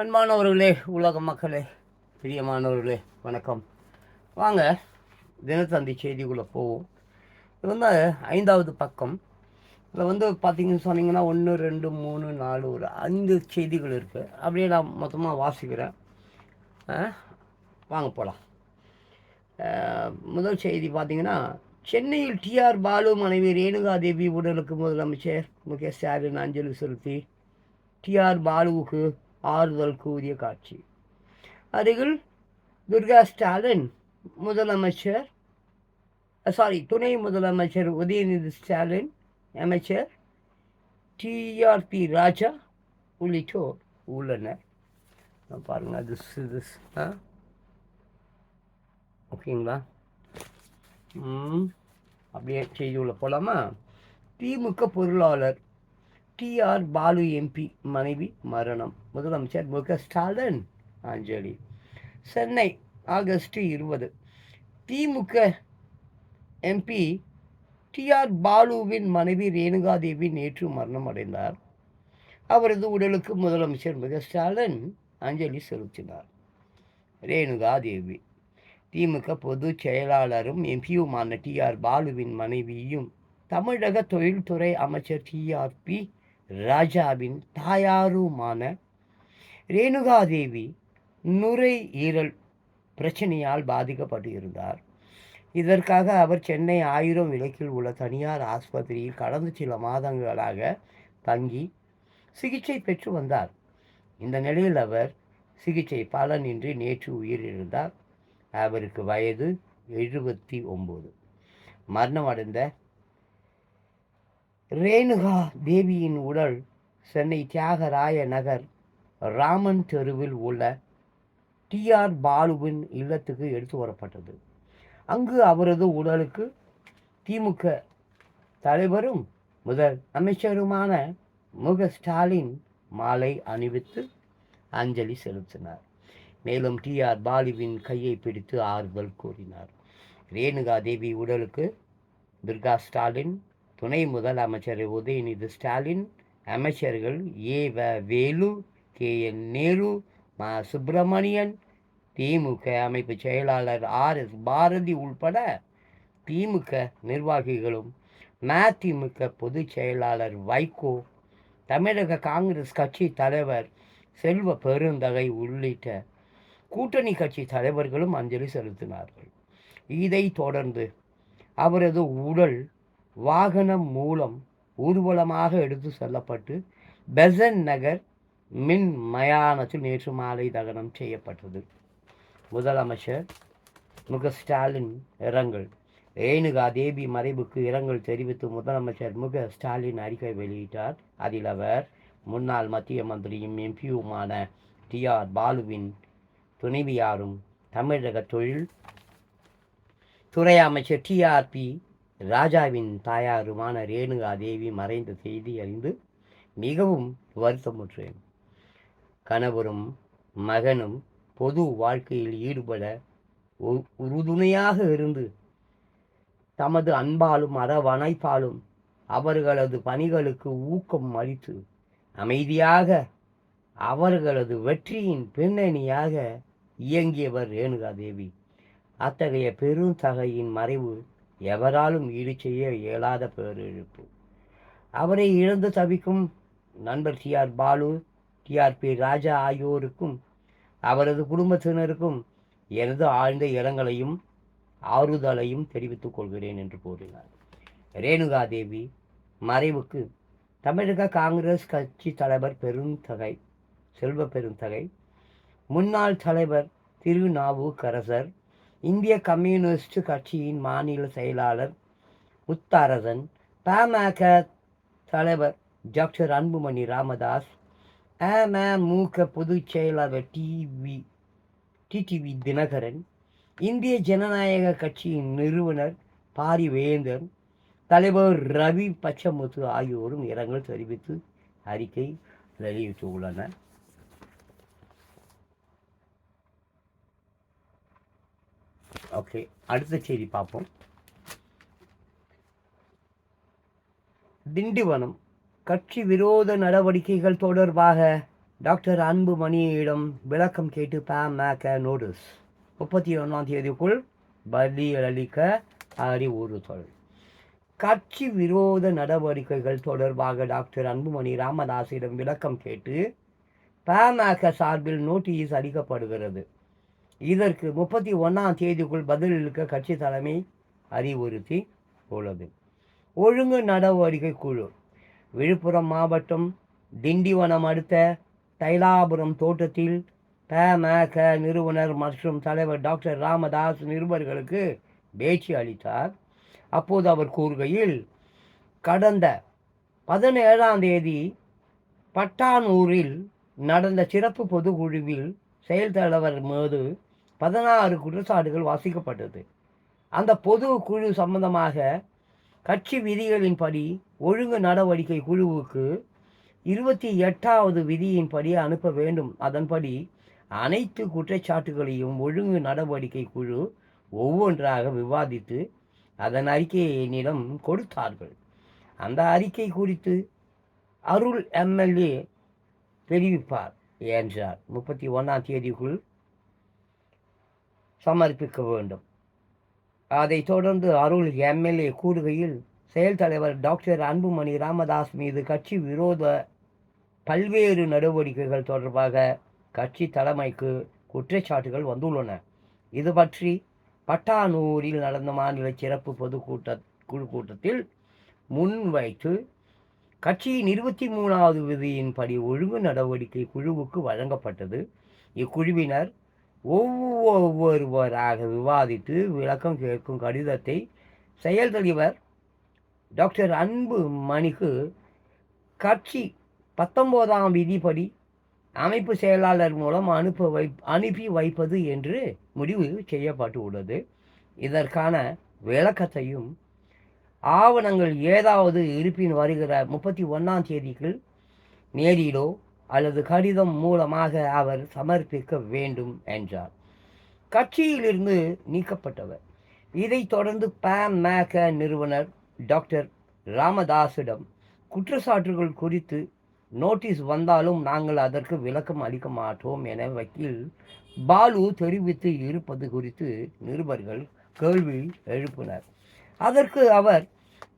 அன்பானவர்களே உலக மக்களே பிரியமானவர்களே வணக்கம். வாங்க தினத்தந்தி செய்திக்குள்ளே போவோம். இது வந்து ஐந்தாவது பக்கம். இதில் வந்து பார்த்தீங்கன்னு சொன்னீங்கன்னா ஒன்று ரெண்டு மூணு நாலு ஒரு ஐந்து செய்திகள் இருக்குது அப்படியே நான் மொத்தமாக வாசிக்கிறேன். வாங்க போகலாம் முதல் செய்தி பார்த்தீங்கன்னா சென்னையில் டிஆர் பாலு மனைவி ரேணுகா தேவி உடலுக்கு முதலமைச்சர் மு ஸ்டாலின் அஞ்சலி செலுத்தி டிஆர் பாலுவுக்கு ஆறுதல் கூறிய காட்சி. அருகில் துர்கா ஸ்டாலின் முதலமைச்சர் சாரி துணை முதலமைச்சர் உதயநிதி ஸ்டாலின் அமைச்சர் டிஆர்பி ராஜா உள்ளிட்டோர் உள்ளனர். பாருங்கள் திஸ் திஸ் ஆ? ஓகேங்களா? அப்படியே செய்தி உள்ள போகலாமா திமுக பொருளாளர் டிஆர் பாலு எம்பி மனைவி மரணம். முதலமைச்சர் மு க ஸ்டாலின் அஞ்சலி. சென்னை ஆகஸ்ட் இருபது. திமுக எம்பி டிஆர் பாலுவின் மனைவி ரேணுகாதேவி நேற்று மரணம் அடைந்தார் அவரது உடலுக்கு முதலமைச்சர் மு க ஸ்டாலின் அஞ்சலி செலுத்தினார். ரேணுகா தேவி திமுக பொதுச் செயலாளரும் எம்பியுமான டிஆர் பாலுவின் மனைவியும் தமிழக தொழில்துறை அமைச்சர் டிஆர்பி ராஜாவின் தாயாருமான ரேணுகாதேவி நுரையீரல் பிரச்சனையால் பாதிக்கப்பட்டு இருந்தார் இதற்காக அவர் சென்னை ஆயிரம் விளக்கில் உள்ள தனியார் ஆஸ்பத்திரியில் கடந்த சில மாதங்களாக தங்கி சிகிச்சை பெற்று வந்தார். இந்த நிலையில் அவர் சிகிச்சை பலனின்றி நேற்று உயிரிழந்தார். அவருக்கு வயது எழுபத்தி ஒம்பது மரணமடைந்த ரேணுகா தேவியின் உடல் சென்னை தியாகராய நகர் ராமன் தெருவில் உள்ள டிஆர் பாலுவின் இல்லத்துக்கு எடுத்து வரப்பட்டது. அங்கு அவரது உடலுக்கு திமுக தலைவரும் முதல் அமைச்சருமான மு ஸ்டாலின் மாலை அணிவித்து அஞ்சலி செலுத்தினார். மேலும் டிஆர் பாலுவின் கையை பிடித்து ஆறுதல் கூறினார். ரேணுகா தேவி உடலுக்கு துர்கா ஸ்டாலின் துணை முதலமைச்சர் உதயநிதி ஸ்டாலின் அமைச்சர்கள் ஏ வ வேலு கே என் நேரு மா சுப்பிரமணியன் திமுக அமைப்பு செயலாளர் ஆர் எஸ் பாரதி உள்பட திமுக நிர்வாகிகளும் மதிமுக பொதுச் செயலாளர் வைகோ தமிழக காங்கிரஸ் கட்சி தலைவர் செல்வ பெருந்தகை உள்ளிட்ட கூட்டணி கட்சி தலைவர்களும் அஞ்சலி செலுத்தினார்கள். இதைத் தொடர்ந்து அவரது உடல் வாகனம் மூலம் ஊர்வலமாக எடுத்து செல்லப்பட்டு பெசன் நகர் மின் மயானத்தில் நேற்று மாலை தகனம் செய்யப்பட்டது. முதலமைச்சர் மு. ஸ்டாலின் இரங்கல். ரேணுகா தேவி மறைவுக்கு இரங்கல் தெரிவித்து முதலமைச்சர் மு. ஸ்டாலின் அறிக்கை வெளியிட்டார். அதில் அவர் முன்னாள் மத்திய மந்திரியும் எம்பியுமான டிஆர் பாலுவின் துணைவியாரும் தமிழக தொழில் துறை அமைச்சர் டிஆர்பி ராஜாவின் தாயாருமான ரேணுகா தேவி மறைந்த செய்தி அறிந்து மிகவும் வருத்தமுற்றேன் கணவரும் மகனும் பொது வாழ்க்கையில் ஈடுபட உ- உறுதுணையாக இருந்து தமது அன்பாலும் அரவணைப்பாலும் அவர்களது பணிகளுக்கு ஊக்கம் அளித்து அமைதியாக அவர்களது வெற்றியின் பின்னணியாக இயங்கியவர் ரேணுகா தேவி. அத்தகைய பெருந்தகையின் மறைவு எவராலும் ஈடு செய்ய இயலாத பேரிழப்பு. அவரை இழந்து தவிக்கும் நண்பர் டிஆர் பாலு டிஆர்பி ராஜா ஆகியோருக்கும் அவரது குடும்பத்தினருக்கும் எனது ஆழ்ந்த இரங்கலையும் ஆறுதலையும் தெரிவித்துக் கொள்கிறேன் என்று கூறினார். ரேணுகா தேவி மறைவுக்கு தமிழக காங்கிரஸ் கட்சி தலைவர் பெருந்தகை செல்வ பெருந்தகை முன்னாள் தலைவர் திருநாவுக்கரசர் இந்திய கம்யூனிஸ்ட் கட்சியின் மாநில செயலாளர் முத்தாரதன் பாமக தலைவர் டாக்டர் அன்புமணி ராமதாஸ் அமமுக பொதுச் செயலாளர் டிவி டிடிவி தினகரன் இந்திய ஜனநாயக கட்சியின் நிறுவனர் பாரிவேந்தர் தலைவர் ரவி பச்சமுத்து ஆகியோரும் இரங்கல் தெரிவித்து அறிக்கை வெளியிட்டுள்ளனர். ஓகே அடுத்த செய்தி பார்ப்போம். திண்டிவனம் கட்சி விரோத நடவடிக்கைகள் தொடர்பாக டாக்டர் அன்புமணியிடம் விளக்கம் கேட்டு பாமக நோட்டீஸ் முப்பத்தி ஒன்றாம் தேதிக்குள் பதிலளிக்க அறிவுறுத்தல். கட்சி விரோத நடவடிக்கைகள் தொடர்பாக டாக்டர் அன்புமணி ராமதாஸிடம் விளக்கம் கேட்டு பாமக சார்பில் நோட்டீஸ் அளிக்கப்படுகிறது. இதற்கு முப்பத்தி ஒன்றாம் தேதிக்குள் பதிலளிக்க கட்சி தலைமை அறிவுறுத்தி உள்ளது. ஒழுங்கு நடவடிக்கை குழு. விழுப்புரம் மாவட்டம் திண்டிவனம் அடுத்த தைலாபுரம் தோட்டத்தில் தமாக நிறுவனர் மற்றும் தலைவர் டாக்டர் ராமதாஸ் நிருபர்களுக்கு பேச்சு அளித்தார். அப்போது அவர் கூறுகையில் கடந்த பதினேழாம் தேதி பட்டானூரில் நடந்த சிறப்பு பொதுக்குழுவில் செயல் தலைவர் மீது பதினாறு குற்றச்சாட்டுகள் வாசிக்கப்பட்டது. அந்த பொது குழு சம்பந்தமாக கட்சி விதிகளின்படி ஒழுங்கு நடவடிக்கை குழுவுக்கு இருபத்தி எட்டாவது விதியின்படி அனுப்ப வேண்டும். அதன்படி அனைத்து குற்றச்சாட்டுகளையும் ஒழுங்கு நடவடிக்கை குழு ஒவ்வொன்றாக விவாதித்து அதன் அறிக்கையை என்னிடம் கொடுத்தார்கள். அந்த அறிக்கை குறித்து அருள் எம்எல்ஏ தெரிவிப்பார் என்றார். முப்பத்தி ஒன்றாம் தேதிக்குள் சமர்ப்பிக்க வேண்டும். அதைத் தொடர்ந்து அருள் எம்எல்ஏ கூறுகையில் செயல் தலைவர் டாக்டர் அன்புமணி ராமதாஸ் மீது கட்சி விரோத பல்வேறு நடவடிக்கைகள் தொடர்பாக கட்சி தலைமைக்கு குற்றச்சாட்டுகள் வந்துள்ளன. இது பற்றி பட்டானூரில் நடந்த மாநில சிறப்பு பொதுக்கூட்ட குழு கூட்டத்தில் முன்வைத்து கட்சியின் இருபத்தி மூணாவது விதியின்படி ஒழுங்கு நடவடிக்கை குழுவுக்கு வழங்கப்பட்டது. இக்குழுவினர் ஒவ்வொருவராக விவாதித்து விளக்கம் கேட்கும் கடிதத்தை செயல் தலைவர் டாக்டர் அன்பு மணிக்கு கட்சி பத்தொம்போதாம் விதிப்படி அமைப்பு செயலாளர் மூலம் அனுப்ப வை அனுப்பி வைப்பது என்று முடிவு செய்யப்பட்டு உள்ளது இதற்கான விளக்கத்தையும் ஆவணங்கள் ஏதாவது இருப்பின் வருகிற முப்பத்தி ஒன்றாம் தேதிக்குள் நேரிலோ அல்லது கடிதம் மூலமாக அவர் சமர்ப்பிக்க வேண்டும் என்றார். கட்சியிலிருந்து நீக்கப்பட்டவர். இதைத் தொடர்ந்து பாமக நிறுவனர் டாக்டர் ராமதாஸிடம் குற்றச்சாட்டுகள் குறித்து நோட்டீஸ் வந்தாலும் நாங்கள் அதற்கு விளக்கம் அளிக்க மாட்டோம் என வக்கீல் பாலு தெரிவித்து இருப்பது குறித்து நிருபர்கள் கேள்வி எழுப்பினர். அதற்கு அவர்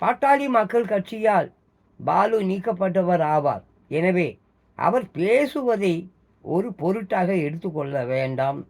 பாட்டாளி மக்கள் கட்சியால் பாலு நீக்கப்பட்டவர் ஆவார். எனவே அவர் பேசுவதை ஒரு பொருட்டாக எடுத்துக்கொள்ள வேண்டாம்.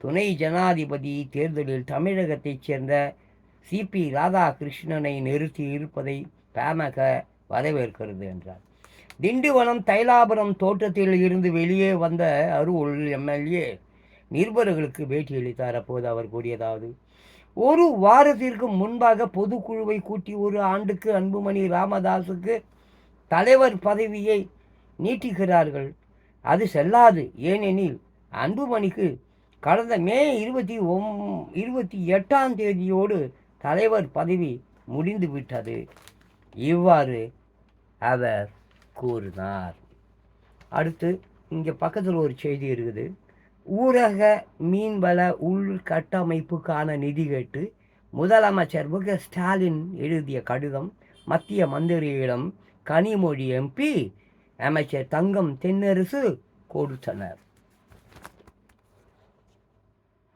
துணை ஜனாதிபதி தேர்தலில் தமிழகத்தைச் சேர்ந்த சிபி ராதாகிருஷ்ணனை நிறுத்தி இருப்பதை பாமக வரவேற்கிறது என்றார். திண்டிவனம் தைலாபுரம் தோட்டத்தில் இருந்து வெளியே வந்த அருள் எம்எல்ஏ நிருபர்களுக்கு பேட்டியளித்தார் அப்போது அவர் கூறியதாவது ஒரு வாரத்திற்கு முன்பாக பொதுக்குழுவை கூட்டி ஒரு ஆண்டுக்கு அன்புமணி ராமதாஸுக்கு தலைவர் பதவியை நீட்டிக்கிறார்கள் அது செல்லாது. ஏனெனில் அன்புமணிக்கு கடந்த மே இருபத்தி ஒம் இருபத்தி எட்டாம் தேதியோடு தலைவர் பதவி முடிந்து விட்டது இவ்வாறு அவர் கூறினார். அடுத்து இங்கே பக்கத்தில் ஒரு செய்தி இருக்குது. ஊரக மீன்வள உள்கட்டமைப்புக்கான நிதி கேட்டு முதலமைச்சர் மு ஸ்டாலின் எழுதிய கடிதம் மத்திய மந்திரியிடம் கனிமொழி எம்பி அமைச்சர் தங்கம் தென்னரசு கொடுத்தனர்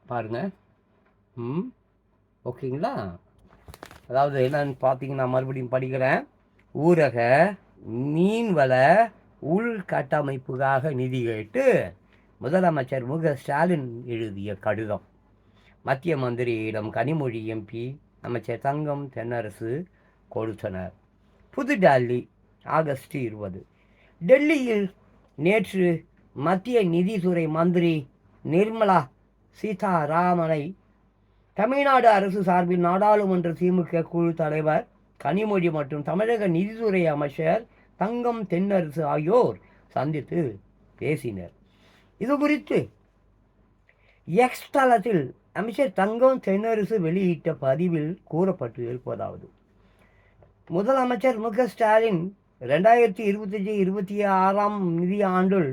பாருங்க. ம் ஓகேங்களா? அதாவது என்னன்னு பார்த்தீங்கன்னா மறுபடியும் படிக்கிறேன். ஊரக மீன்வள உள்கட்டமைப்புக்காக நிதி கேட்டு முதலமைச்சர் முக ஸ்டாலின் எழுதிய கடிதம். மத்திய மந்திரியிடம் கனிமொழி எம்பி அமைச்சர் தங்கம் தென்னரசு கொடுத்தனர் புதுடெல்லி ஆகஸ்ட் இருபது. டெல்லியில் நேற்று மத்திய நிதித்துறை மந்திரி நிர்மலா சீதாராமனை தமிழ்நாடு அரசு சார்பில் நாடாளுமன்ற திமுக குழு தலைவர் கனிமொழி மற்றும் தமிழக நிதித்துறை அமைச்சர் தங்கம் தென்னரசு ஆகியோர் சந்தித்து பேசினர். இது குறித்து எக்ஸ் தளத்தில் அமைச்சர் தங்கம் தென்னரசு வெளியிட்ட பதிவில் கூறப்பட்டு இருப்பதாவது. முதலமைச்சர் மு க ஸ்டாலின் ரெண்டாயிரத்தி இருபத்தஞ்சி இருபத்தி ஆறாம் நிதியாண்டில்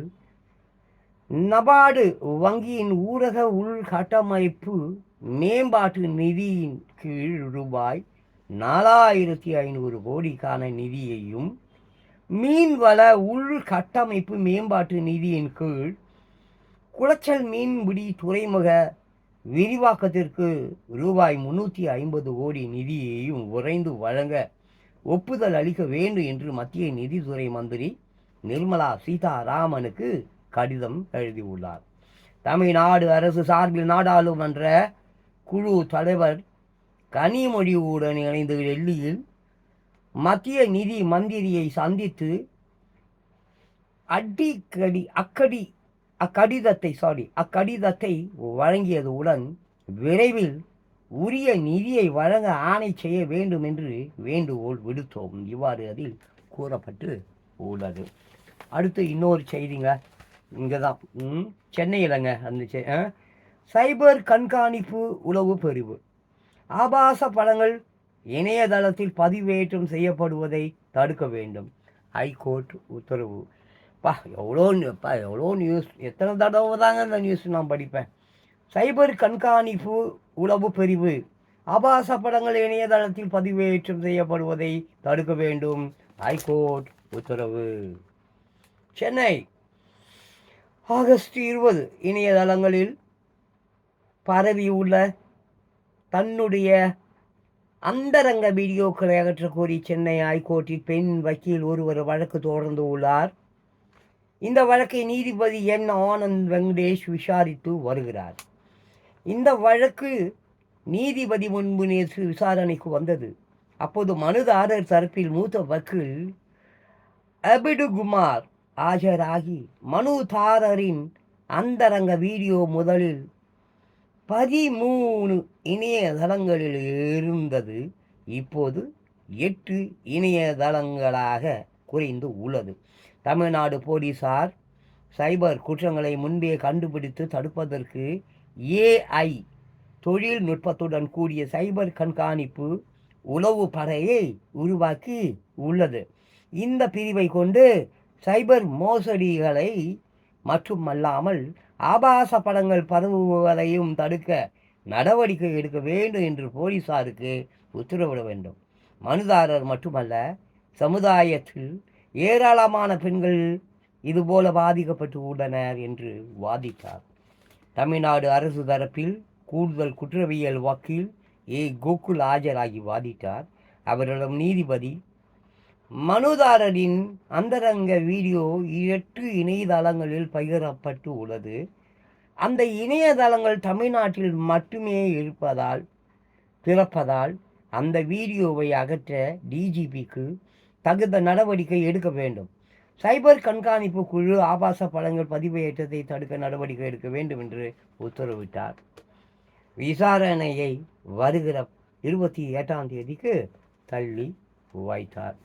நபார்டு வங்கியின் ஊரக உள்கட்டமைப்பு மேம்பாட்டு நிதியின் கீழ் ரூபாய் நாலாயிரத்தி ஐநூறு கோடிக்கான நிதியையும் மீன்வள உள்கட்டமைப்பு மேம்பாட்டு நிதியின் கீழ் குளச்சல் மீன்பிடி துறைமுக விரிவாக்கத்திற்கு ரூபாய் முன்னூற்றி ஐம்பது கோடி நிதியையும் விரைந்து வழங்க ஒப்புதல் அளிக்க வேண்டும் என்று மத்திய நிதித்துறை மந்திரி நிர்மலா சீதாராமனுக்கு கடிதம் எழுதியுள்ளார். தமிழ்நாடு அரசு சார்பில் நாடாளுமன்ற குழு தலைவர் கனிமொழியுடன் இணைந்து டெல்லியில் மத்திய நிதி மந்திரியை சந்தித்து அடிக்கடி அக்கடி அக்கடிதத்தை சாரி அக்கடிதத்தை வழங்கியதுடன் விரைவில் உரிய நிதியை வழங்க ஆணை செய்ய வேண்டும் என்று வேண்டுகோள் விடுத்தோம். இவ்வாறு அதில் கூறப்பட்டு உள்ளது. அடுத்து இன்னொரு செய்திங்க. இங்கே தான் ம், சென்னையிலங்க. அந்த செ- ஆ, சைபர் கண்காணிப்பு உளவு பிரிவு. ஆபாச படங்கள் இணையதளத்தில் பதிவேற்றம் செய்யப்படுவதை தடுக்க வேண்டும். ஹைகோர்ட் உத்தரவு. பா எவ்வளோ பா எவ்வளோ நியூஸ். எத்தனை தடவை தாங்க இந்த நியூஸ் நான் படிப்பேன். சைபர் கண்காணிப்பு உளவு பிரிவு. ஆபாச படங்கள் இணையதளத்தில் பதிவேற்றம் செய்யப்படுவதை தடுக்க வேண்டும். ஹைகோர்ட் உத்தரவு. சென்னை. ஆகஸ்ட் இருபது இணையதளங்களில் பரவியுள்ள தன்னுடைய அந்தரங்க வீடியோக்களை அகற்ற கோரி சென்னை ஹைகோர்ட்டில் பெண் வக்கீல் ஒருவர் வழக்கு தொடர்ந்து உள்ளார். இந்த வழக்கை நீதிபதி என். ஆனந்த் வெங்கடேஷ் விசாரித்து வருகிறார். இந்த வழக்கு நீதிபதி முன்பு நேற்று விசாரணைக்கு வந்தது. அப்போது மனுதாரர் தரப்பில் மூத்த வக்கீல் அபிடு குமார் ஆஜராகி மனுதாரரின் அந்தரங்க வீடியோ முதலில் பதிமூணு இணையதளங்களில் இருந்தது. இப்போது எட்டு இணையதளங்களாக குறைந்து உள்ளது. தமிழ்நாடு போலீசார் சைபர் குற்றங்களை முன்பே கண்டுபிடித்து தடுப்பதற்கு ஏஐ தொழில்நுட்பத்துடன் கூடிய சைபர் கண்காணிப்பு உளவு படையை உருவாக்கி உள்ளது. இந்த பிரிவை கொண்டு சைபர் மோசடிகளை மட்டுமல்லாமல் ஆபாச படங்கள் பரவுவதையும் தடுக்க நடவடிக்கை எடுக்க வேண்டும் என்று போலீசாருக்கு உத்தரவிட வேண்டும். மனுதாரர் மட்டுமல்ல சமுதாயத்தில் ஏராளமான பெண்கள் இதுபோல பாதிக்கப்பட்டு உள்ளனர் என்று வாதிட்டார். தமிழ்நாடு அரசு தரப்பில் கூடுதல் குற்றவியல் வக்கீல் ஏ. கோகுல் ஆஜராகி வாதிட்டார். அவரிடம் நீதிபதி மனுதாரரின் அந்தரங்க வீடியோ எட்டு இணையதளங்களில் பகிரப்பட்டு உள்ளது. அந்த இணையதளங்கள் தமிழ்நாட்டில் மட்டுமே இருப்பதால் பிறப்பதால் அந்த வீடியோவை அகற்ற டிஜிபிக்கு தகுந்த நடவடிக்கை எடுக்க வேண்டும். சைபர் கண்காணிப்பு குழு ஆபாச படங்கள் பதிவேற்றத்தை தடுக்க நடவடிக்கை எடுக்க வேண்டும் என்று உத்தரவிட்டார். விசாரணையை வருகிற இருபத்தி எட்டாம் தேதிக்கு தள்ளி வாய்த்தார்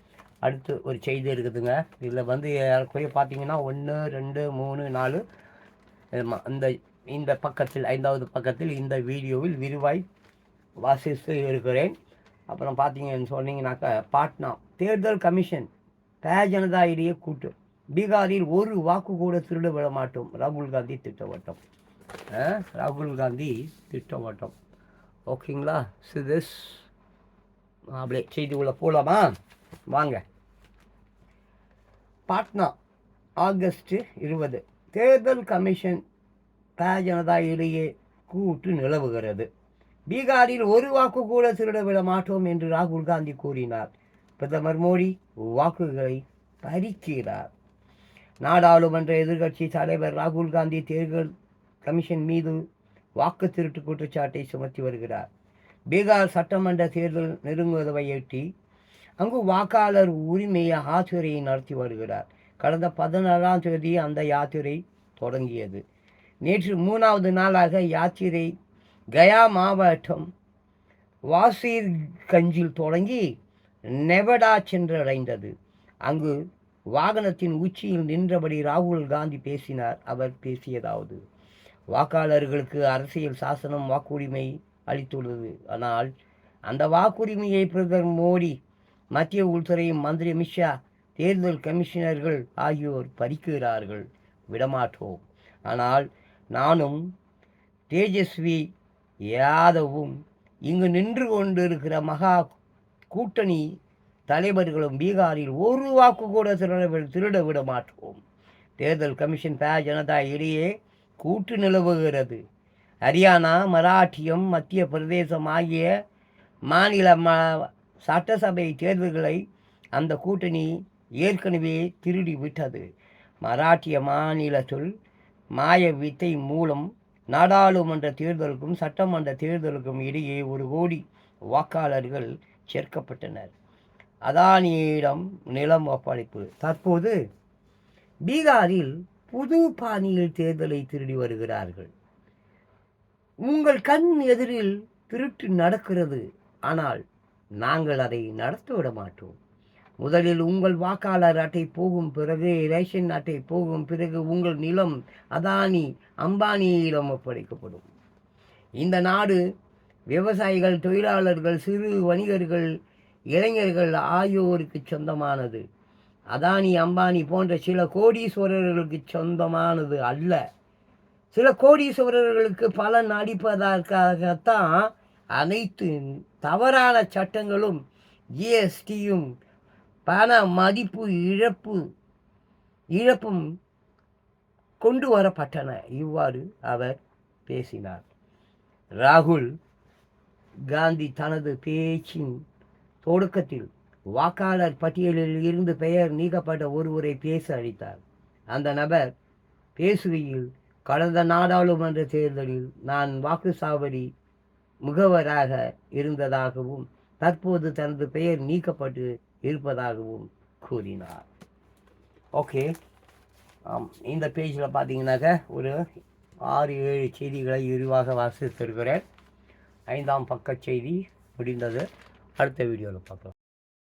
அடுத்து ஒரு செய்தி இருக்குதுங்க. இதில் வந்து ஏறக்குறைய பார்த்தீங்கன்னா ஒன்று ரெண்டு மூணு நாலு ஆமா, இந்த இந்த பக்கத்தில் ஐந்தாவது பக்கத்தில் இந்த வீடியோவில் விரிவாய் வாசித்து இருக்கிறேன். அப்புறம் பார்த்தீங்கன்னு சொன்னீங்கன்னாக்கா பாட்னா தேர்தல் கமிஷன் ஜனதா இடையே கூட்டு பீகாரில் ஒரு வாக்கு கூட திருட விட மாட்டோம். ராகுல் காந்தி திட்டவட்டம். ஆ, ராகுல் காந்தி திட்டவட்டம். ஓகேங்களா? சிதிஸ் அப்படியே உள்ள போகலாமா வாங்க. பாட்னா ஆகஸ்ட் இருபது. தேர்தல் கமிஷன் தே ஜனதா இடையே கூட்டு நிலவுகிறது. பீகாரில் ஒரு வாக்கு கூட திருட விட மாட்டோம் என்று ராகுல் காந்தி கூறினார். பிரதமர் மோடி வாக்குகளை பறிக்கிறார். நாடாளுமன்ற எதிர்க்கட்சி தலைவர் ராகுல் காந்தி தேர்தல் கமிஷன் மீது வாக்கு திருட்டு குற்றச்சாட்டை சுமத்தி வருகிறார். பீகார் சட்டமன்ற தேர்தல் நெருங்குவதையொட்டி அங்கு வாக்காளர் உரிமை யாத்திரையை நடத்தி வருகிறார். கடந்த பதினாறாம் தேதி அந்த யாத்திரை தொடங்கியது. நேற்று மூணாவது நாளாக யாத்திரை கயா மாவட்டம் வாசீர்கஞ்சில் தொடங்கி நெவடா சென்றடைந்தது. அங்கு வாகனத்தின் உச்சியில் நின்றபடி ராகுல் காந்தி பேசினார். அவர் பேசியதாவது வாக்காளர்களுக்கு அரசியல் சாசனம் வாக்குரிமை அளித்துள்ளது. ஆனால் அந்த வாக்குரிமையை பிரதமர் மோடி மத்திய உள்துறை மந்திரி அமித்ஷா தேர்தல் கமிஷனர்கள் ஆகியோர் பறிக்கிறார்கள். விடமாட்டோம். ஆனால் நானும் தேஜஸ்வி யாதவும் இங்கு நின்று கொண்டிருக்கிற மகா கூட்டணி தலைவர்களும் பீகாரில் ஒரு வாக்கு கூட திருட திருட விட மாட்டோம். தேர்தல் கமிஷன் ப ஜனதா இடையே கூட்டு நிலவுகிறது. ஹரியானா மராட்டியம் மத்திய பிரதேசம் ஆகிய மாநில ம சட்டசபை தேர்தல்களை அந்த கூட்டணி ஏற்கனவே திருடி விட்டது. மராட்டிய மாநிலத்தில் மாய வித்தை மூலம் நாடாளுமன்ற தேர்தலுக்கும் சட்டமன்ற தேர்தலுக்கும் இடையே ஒரு கோடி வாக்காளர்கள் சேர்க்கப்பட்டனர். அதானியிடம் நிலம் ஒப்படைப்பு. தற்போது பீகாரில் புது பாணியில் தேர்தலை திருடி வருகிறார்கள். உங்கள் கண் எதிரில் திருட்டு நடக்கிறது. ஆனால் நாங்கள் அதை நடத்த விட மாட்டோம். முதலில் உங்கள் வாக்காளர் அட்டை போகும் பிறகு ரேஷன் அட்டை போகும் பிறகு உங்கள் நிலம் அதானி அம்பானியிடம் ஒப்படைக்கப்படும். இந்த நாடு விவசாயிகள் தொழிலாளர்கள் சிறு வணிகர்கள் இளைஞர்கள் ஆகியோருக்கு சொந்தமானது. அதானி அம்பானி போன்ற சில கோடீஸ்வரர்களுக்கு சொந்தமானது அல்ல. சில கோடீஸ்வரர்களுக்கு பலன் அளிப்பதற்காகத்தான் அனைத்து தவறான சட்டங்களும் ஜிஎஸ்டியும் பண மதிப்பு இழப்பு இழப்பும் கொண்டு வரப்பட்டன. இவ்வாறு அவர் பேசினார். ராகுல் காந்தி தனது பேச்சின் தொடக்கத்தில் வாக்காளர் பட்டியலில் இருந்து பெயர் நீக்கப்பட்ட ஒருவரை பேச அளித்தார் அந்த நபர் பேசுகையில் கடந்த நாடாளுமன்ற தேர்தலில் நான் வாக்குச்சாவடி முகவராக இருந்ததாகவும் தற்போது தனது பெயர் நீக்கப்பட்டு இருப்பதாகவும் கூறினார். ஓகே. இந்த பேஜில் பார்த்தீங்கன்னாக்க ஒரு ஆறு ஏழு செய்திகளை விரிவாக வாசித்திருக்கிறேன். ஐந்தாம் பக்க செய்தி முடிந்தது. அடுத்த வீடியோவில் பார்க்கலாம்.